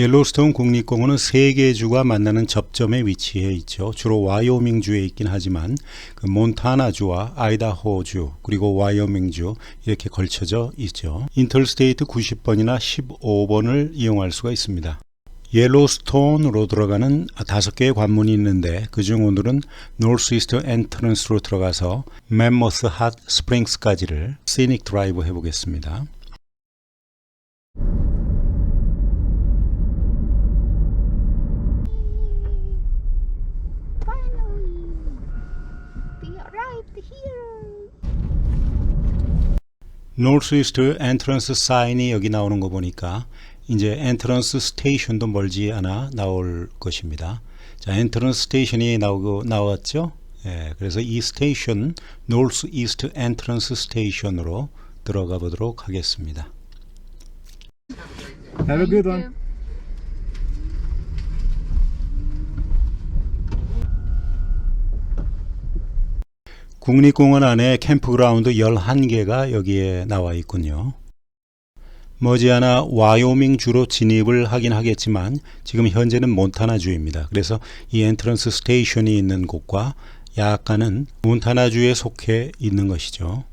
옐로스톤 국립공원은 세 개 주가 만나는 접점에 위치해 있죠. 주로 와이오밍주에 있긴 하지만 그 몬타나주와 아이다호주 그리고 와이오밍주 이렇게 걸쳐져 있죠. 인터스테이트 90번이나 15번을 이용할 수가 있습니다. 옐로스톤으로 들어가는 다섯 개의 관문이 있는데 그중 오늘은 노스이스트 엔트런스로 들어가서 멤머스 핫 스프링스까지를 시닉 드라이브 해보겠습니다. 노스이스트 엔트런스 사인이 여기 나오는 거 보니까 이제 엔트런스 스테이션도 멀지 않아 나올 것입니다. 자, 엔트런스 스테이션이 나오고 나왔죠? 예, 그래서 이 스테이션 노스 이스트 엔트런스 스테이션으로 들어가 보도록 하겠습니다. Have a good one. 국립공원 안에 캠프그라운드 11개가 여기에 나와 있군요. 머지않아 와이오밍 주로 진입을 하긴 하겠지만 지금 현재는 몬타나 주입니다. 그래서 이 엔트런스 스테이션이 있는 곳과 약간은 몬타나 주에 속해 있는 것이죠.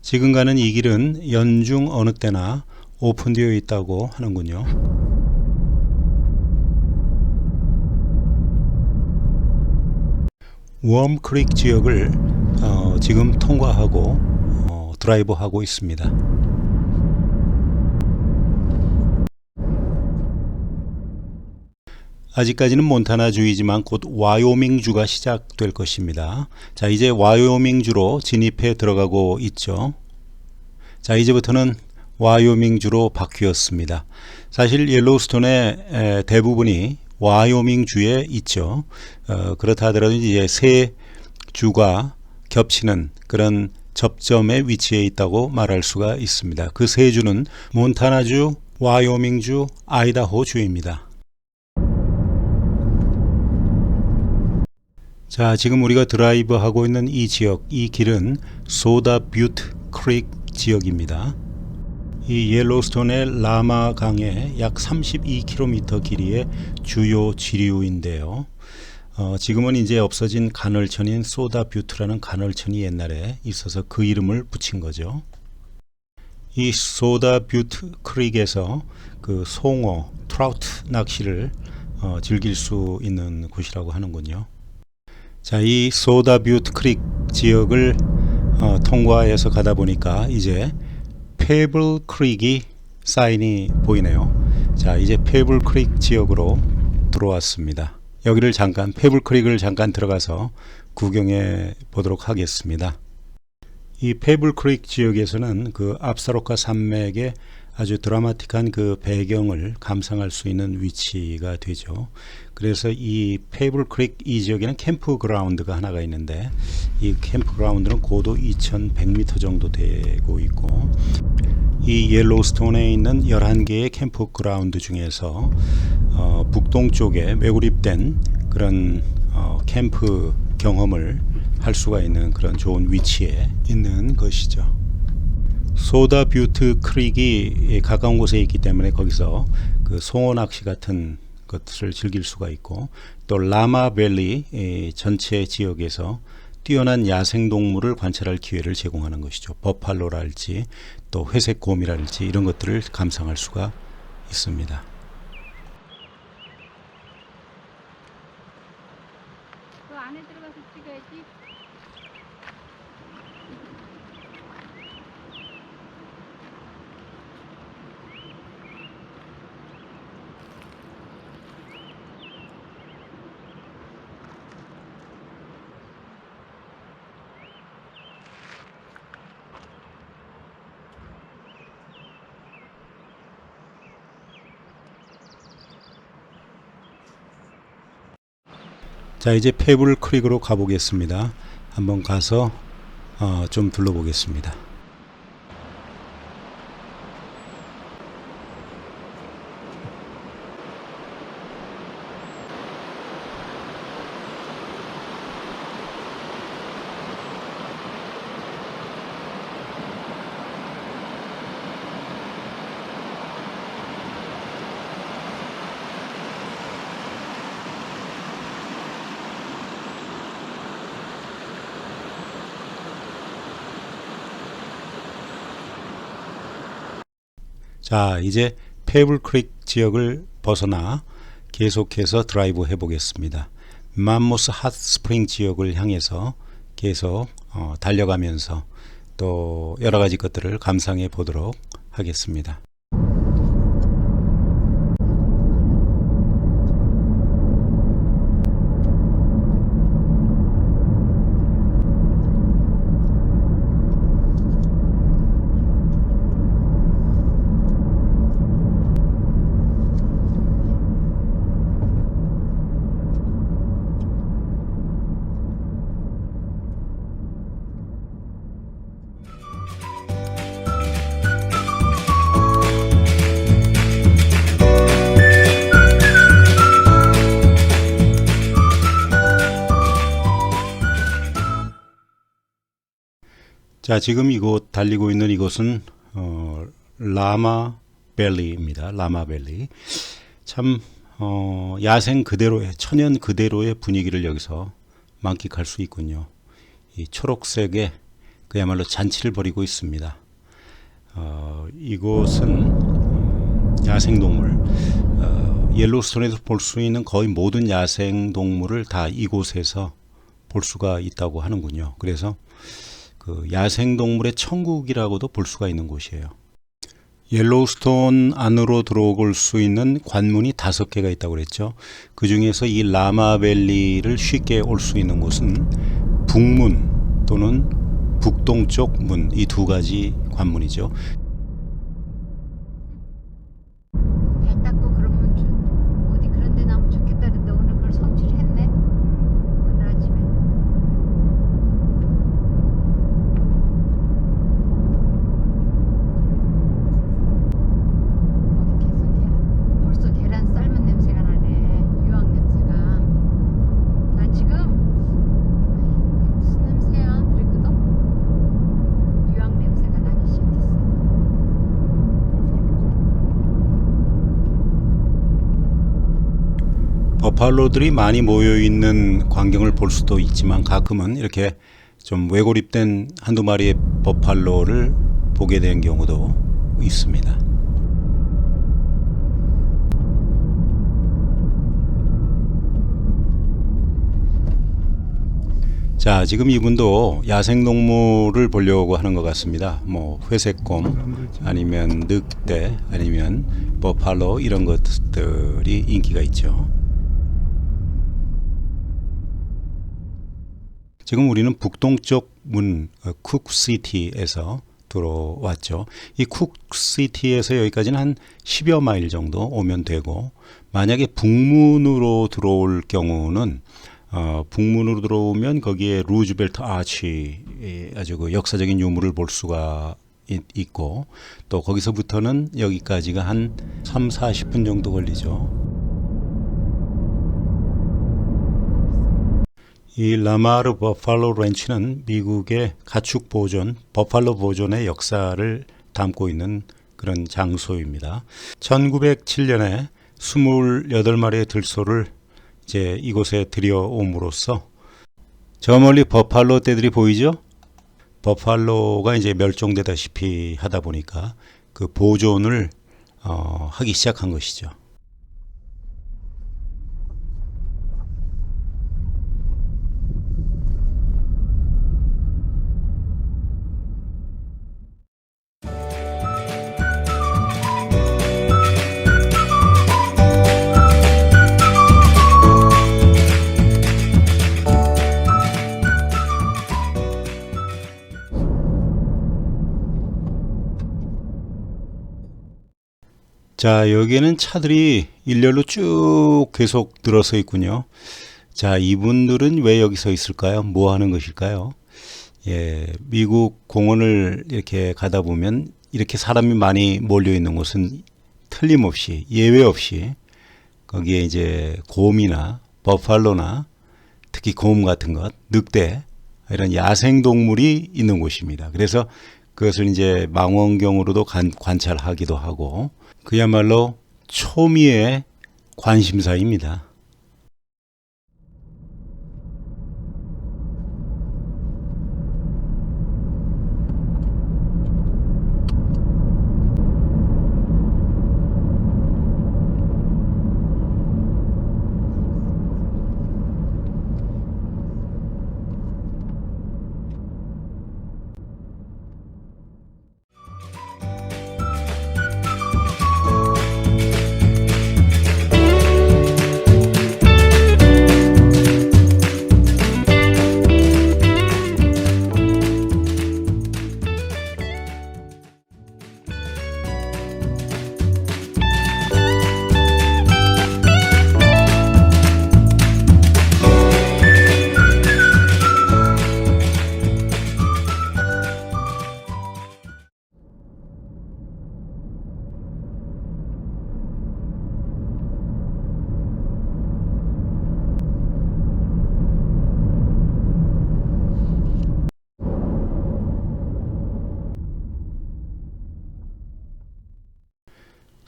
지금 가는 이 길은 연중 어느 때나 오픈되어 있다고 하는군요. 웜크릭 지역을 어, 지금 통과하고 어, 드라이브하고 있습니다. 아직까지는 몬타나주이지만 곧 와이오밍주가 시작될 것입니다. 자, 이제 와이오밍주로 진입해 들어가고 있죠. 자, 이제부터는 와이오밍주로 바뀌었습니다. 사실 옐로우스톤의 에, 대부분이 와이오밍 주에 있죠. 어, 그렇다 하더라도 이제 세 주가 겹치는 그런 접점에 위치해 있다고 말할 수가 있습니다. 그 세 주는 몬타나주, 와이오밍주, 아이다호주입니다. 자, 지금 우리가 드라이브 하고 있는 이 지역, 이 길은 소다 뷰트 크릭 지역입니다. 이 옐로스톤의 라마 강의 약 32km 길이의 주요 지류인데요. 어, 지금은 이제 없어진 간헐천인 소다 뷰트라는 간헐천이 옛날에 있어서 그 이름을 붙인 거죠. 이 소다 뷰트 크릭에서 그 송어, 트라우트 낚시를 어, 즐길 수 있는 곳이라고 하는군요. 자, 이 소다 뷰트 크릭 지역을 어, 통과해서 가다 보니까 이제 페이블 크릭이 사인이 보이네요. 자, 이제 페이블 크릭 지역으로 들어왔습니다. 여기를 잠깐 페이블 크릭을 잠깐 들어가서 구경해 보도록 하겠습니다. 이 페이블 크릭 지역에서는 그 압사로카 산맥의 아주 드라마틱한 그 배경을 감상할 수 있는 위치가 되죠. 그래서 이 페이블 크릭 이 지역에는 캠프 그라운드가 하나가 있는데 이 캠프 그라운드는 고도 2100m 정도 되고 있고 이 옐로우스톤에 있는 11개의 캠프 그라운드 중에서 어, 북동쪽에 매구립된 그런 어, 캠프 경험을 할 수가 있는 그런 좋은 위치에 있는 것이죠. 소다 뷰트 크릭이 가까운 곳에 있기 때문에 거기서 그 송어 낚시 같은 것을 즐길 수가 있고 또 라마밸리 전체 지역에서 뛰어난 야생 동물을 관찰할 기회를 제공하는 것이죠. 버팔로랄지 또 회색 곰이랄지 이런 것들을 감상할 수가 있습니다. 그 안에 들어가서 찍어야지. 자 이제 페블 크릭으로 가보겠습니다. 한번 가서 어, 좀 둘러보겠습니다. 자, 이제 페이블 크릭 지역을 벗어나 계속해서 드라이브 해 보겠습니다. 맘모스 핫 스프링 지역을 향해서 계속 어, 달려가면서 또 여러 가지 것들을 감상해 보도록 하겠습니다. 자, 지금 이곳 달리고 있는 이곳은 어, 라마 밸리입니다. 라마 밸리. 참 어, 야생 그대로의 천연 그대로의 분위기를 여기서 만끽할 수 있군요. 이 초록색의 그야말로 잔치를 벌이고 있습니다. 어, 이곳은 음, 야생 동물 어, 옐로스톤에서 볼 수 있는 거의 모든 야생 동물을 다 이곳에서 볼 수가 있다고 하는군요. 그래서 그 야생동물의 천국이라고도 볼 수가 있는 곳이에요. 옐로우스톤 안으로 들어올 수 있는 관문이 다섯 개가 있다고 그랬죠. 그 중에서 이 라마밸리를 쉽게 올 수 있는 곳은 북문 또는 북동쪽 문 이 두 가지 관문이죠. 발 닦고 그러면 좋- 어디 그런 데 나면 좋겠다 그랬는데 오늘 그걸 성취했네. 오늘 아침에. 어디 계속 계란. 벌써 계란 삶은 냄새가 나네. 유황 냄새가. 나 지금 무슨 냄새야? 그랬거든. 유황 냄새가 나기 시작했어. 버팔로들이 많이 모여 있는 광경을 볼 수도 있지만 가끔은 이렇게 좀 외골입된 한두 마리의 버팔로를 보게 된 경우도 있습니다. 자, 지금 이분도 야생 동물을 보려고 하는 것 같습니다. 뭐, 회색곰, 아니면 늑대, 아니면 버팔로, 이런 것들이 인기가 있죠. 지금 우리는 북동쪽 문, 어, 쿡시티에서 들어왔죠. 이 쿡시티에서 여기까지는 한 10여 마일 정도 오면 되고, 만약에 북문으로 들어올 경우는 어, 북문으로 들어오면 거기에 루즈벨트 아치 예, 아주 그 역사적인 유물을 볼 수가 있, 있고 또 거기서부터는 여기까지가 한 3, 40분 정도 걸리죠. 이 라마르 버팔로 렌치는 미국의 가축 보존, 버팔로 보존의 역사를 담고 있는 그런 장소입니다. 1907년에 28마리의 들소를 이제 이곳에 들여옴으로써 저 멀리 버팔로 떼들이 보이죠? 버팔로가 이제 멸종되다시피 하다 보니까 그 보존을 어, 하기 시작한 것이죠. 자, 여기에는 차들이 일렬로 쭉 계속 늘어서 있군요. 자, 이분들은 왜 여기 서 있을까요? 뭐 하는 것일까요? 예, 미국 공원을 이렇게 가다 보면 이렇게 사람이 많이 몰려 있는 곳은 틀림없이 예외 없이 거기에 이제 곰이나 버팔로나 특히 곰 같은 것, 늑대 이런 야생 동물이 있는 곳입니다. 그래서 그것을 이제 망원경으로도 관, 관찰하기도 하고 그야말로 초미의 관심사입니다.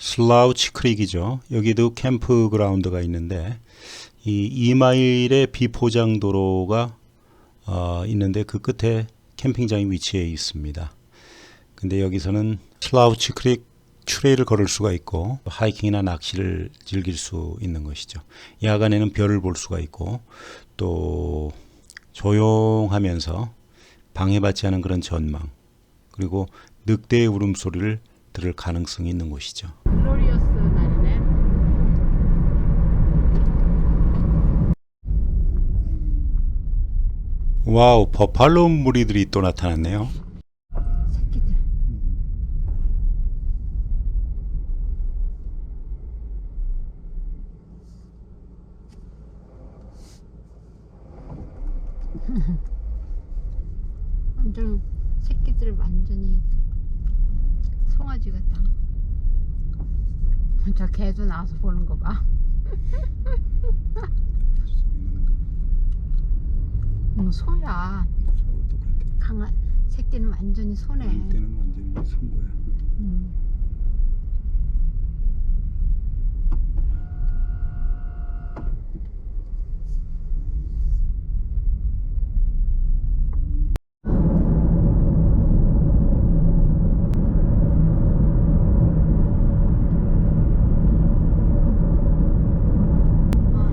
슬라우치 크릭이죠. 여기도 캠프 그라운드가 있는데 이 2마일의 비포장 도로가 어, 있는데 그 끝에 캠핑장이 위치해 있습니다. 근데 여기서는 슬라우치 크릭 트레일을 걸을 수가 있고 하이킹이나 낚시를 즐길 수 있는 것이죠. 야간에는 별을 볼 수가 있고 또 조용하면서 방해받지 않은 그런 전망 그리고 늑대의 울음소리를 들을 가능성이 있는 곳이죠. 글로리어스 날이네. 와우, 버팔로 무리들이 또 나타났네요. 완전 새끼들 완전히 송아지 같다. 저 개도 나와서 보는 거 봐. 응, 소야. 강아 새끼는 완전히 소네. 이때는 완전히 선 거야. 음. 어.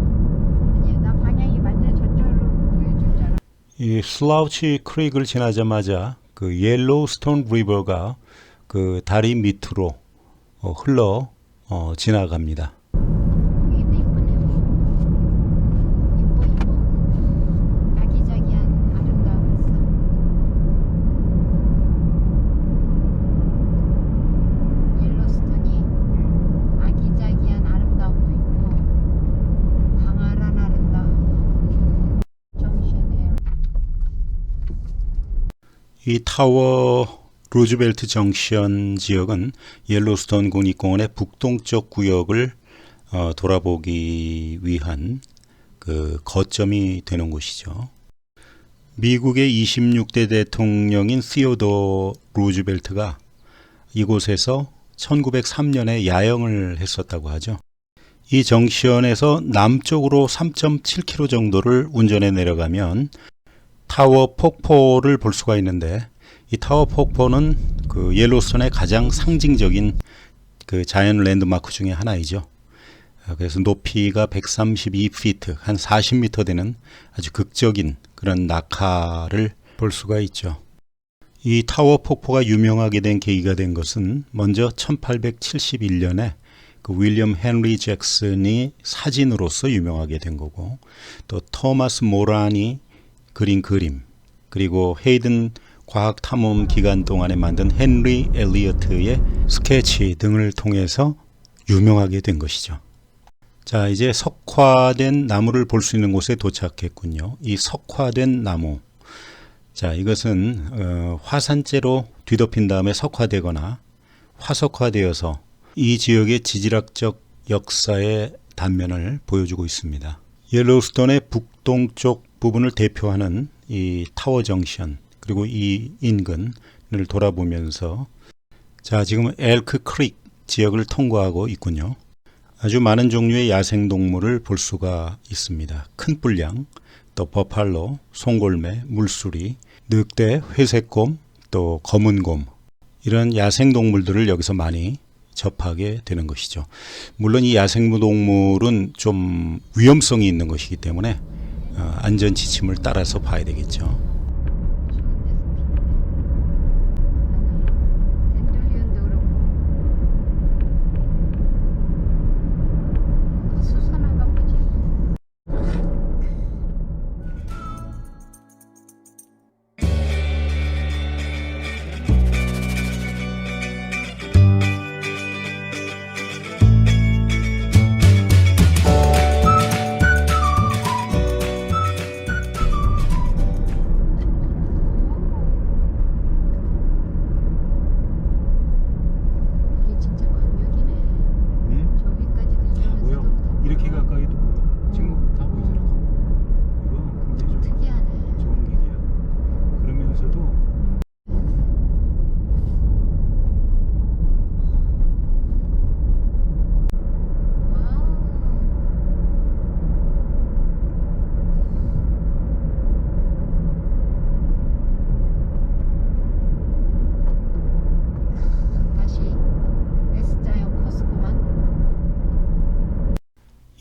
이 슬라우치 크릭을 지나자마자 그 옐로우스톤 리버가 그 다리 밑으로 어, 흘러 어, 지나갑니다. 여기도 이쁘네. 이뻐 이뻐. 아기자기한 아름다움 있어. 옐로스톤이 아기자기한 아름다움도 있고 광활한 아름다움. 정신에 이 타워 루즈벨트 정션 지역은 옐로스톤 국립공원의 북동쪽 구역을 어, 돌아보기 위한 그 거점이 되는 곳이죠. 미국의 26대 대통령인 시오도 루즈벨트가 이곳에서 1903년에 야영을 했었다고 하죠. 이 정션에서 남쪽으로 3.7km 정도를 운전해 내려가면 타워 폭포를 볼 수가 있는데 이 타워 폭포는 그 옐로스톤의 가장 상징적인 그 자연 랜드마크 중에 하나이죠. 아, 그래서 높이가 132피트, 한 40m 되는 아주 극적인 그런 낙하를 볼 수가 있죠. 이 타워 폭포가 유명하게 된 계기가 된 것은 먼저 1871년에 그 윌리엄 헨리 잭슨이 사진으로서 유명하게 된 거고 또 토마스 모란이 그린 그림 그리고 헤이든 과학 탐험 기간 동안에 만든 헨리 엘리어트의 스케치 등을 통해서 유명하게 된 것이죠. 자, 이제 석화된 나무를 볼 수 있는 곳에 도착했군요. 이 석화된 나무. 자, 이것은 어, 화산재로 뒤덮인 다음에 석화되거나 화석화되어서 이 지역의 지질학적 역사의 단면을 보여주고 있습니다. 옐로우스톤의 북동쪽 부분을 대표하는 이 타워 정션 그리고 이 인근을 돌아보면서 자 지금 엘크 크릭 지역을 통과하고 있군요. 아주 많은 종류의 야생 동물을 볼 수가 있습니다. 큰 뿔량, 또 버팔로, 송골매, 물수리, 늑대, 회색곰, 또 검은곰 이런 야생 동물들을 여기서 많이 접하게 되는 것이죠. 물론 이 야생 동물은 좀 위험성이 있는 것이기 때문에 어, 안전 지침을 따라서 봐야 되겠죠.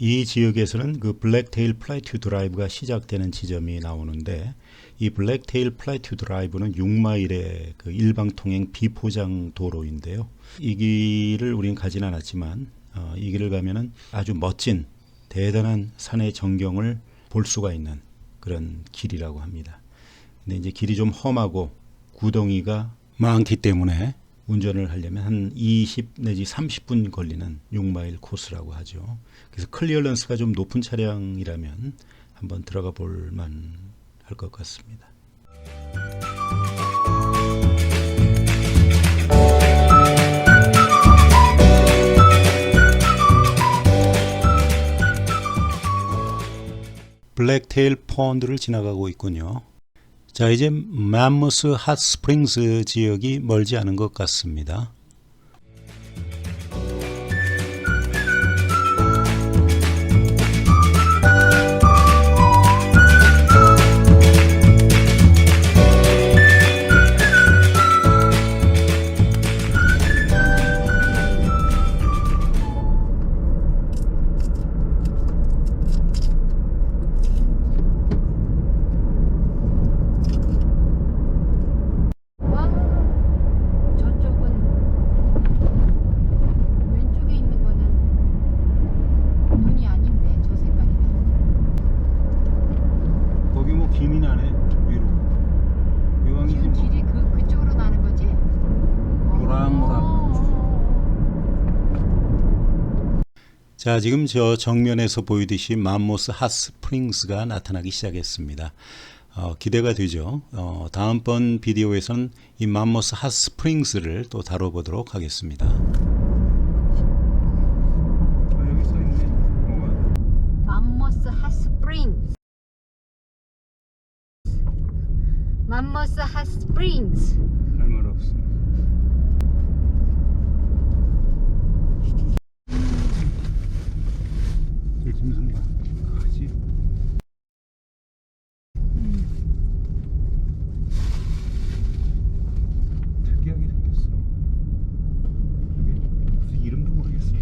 이 지역에서는 그 블랙테일 플라이튜 드라이브가 시작되는 지점이 나오는데 이 블랙테일 플라이튜 드라이브는 6마일의 그 일방 통행 비포장 도로인데요. 이 길을 우리는 가진 않았지만 어, 이 길을 가면은 아주 멋진 대단한 산의 전경을 볼 수가 있는 그런 길이라고 합니다. 근데 이제 길이 좀 험하고 구덩이가 많기 때문에 운전을 하려면 한 20 내지 30분 걸리는 6마일 코스라고 하죠. 그래서 클리어런스가 좀 높은 차량이라면 한번 들어가 볼 만 할 것 같습니다. 블랙테일 펀드를 지나가고 있군요. 자, 이제 맘모스 핫 스프링스 지역이 멀지 않은 것 같습니다. 자, 지금 저 정면에서 보이듯이 맘모스 핫스프링스가 나타나기 시작했습니다. 어, 기대가 되죠. 어, 다음번 비디오에서는 이 맘모스 핫스프링스를 또 다뤄보도록 하겠습니다. 맘모스 핫스프링스. 맘모스 핫스프링스. 할 말 없어. 들 짐승 봐. 크지? 특이하게 생겼어. 무슨 이름도 모르겠어.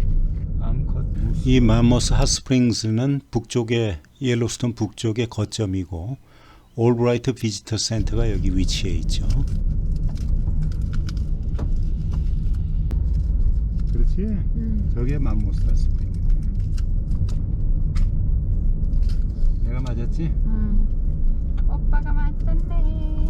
암컷 무스. 이 맘모스 핫스프링스는 북쪽의 옐로스톤 북쪽의 거점이고 올브라이트 비지터 센터가 여기 위치해 있죠. 그렇지? 음. 저게 맘모스 핫스프링. 내가 맞았지? 음. 오빠가 맞췄네.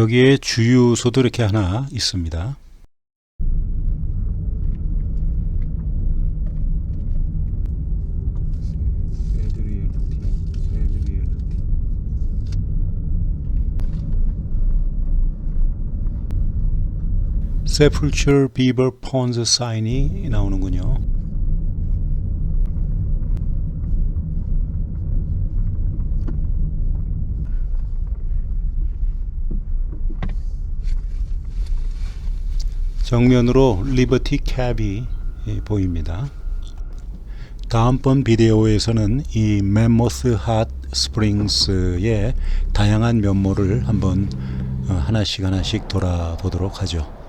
여기에 주유소도 이렇게 하나 있습니다. 세풀처 비버 폰즈 사인이 나오는군요. 정면으로 리버티 캡이 예, 보입니다. 다음번 비디오에서는 이 멤모스 핫 스프링스의 다양한 면모를 한번 어, 하나씩 하나씩 돌아보도록 하죠.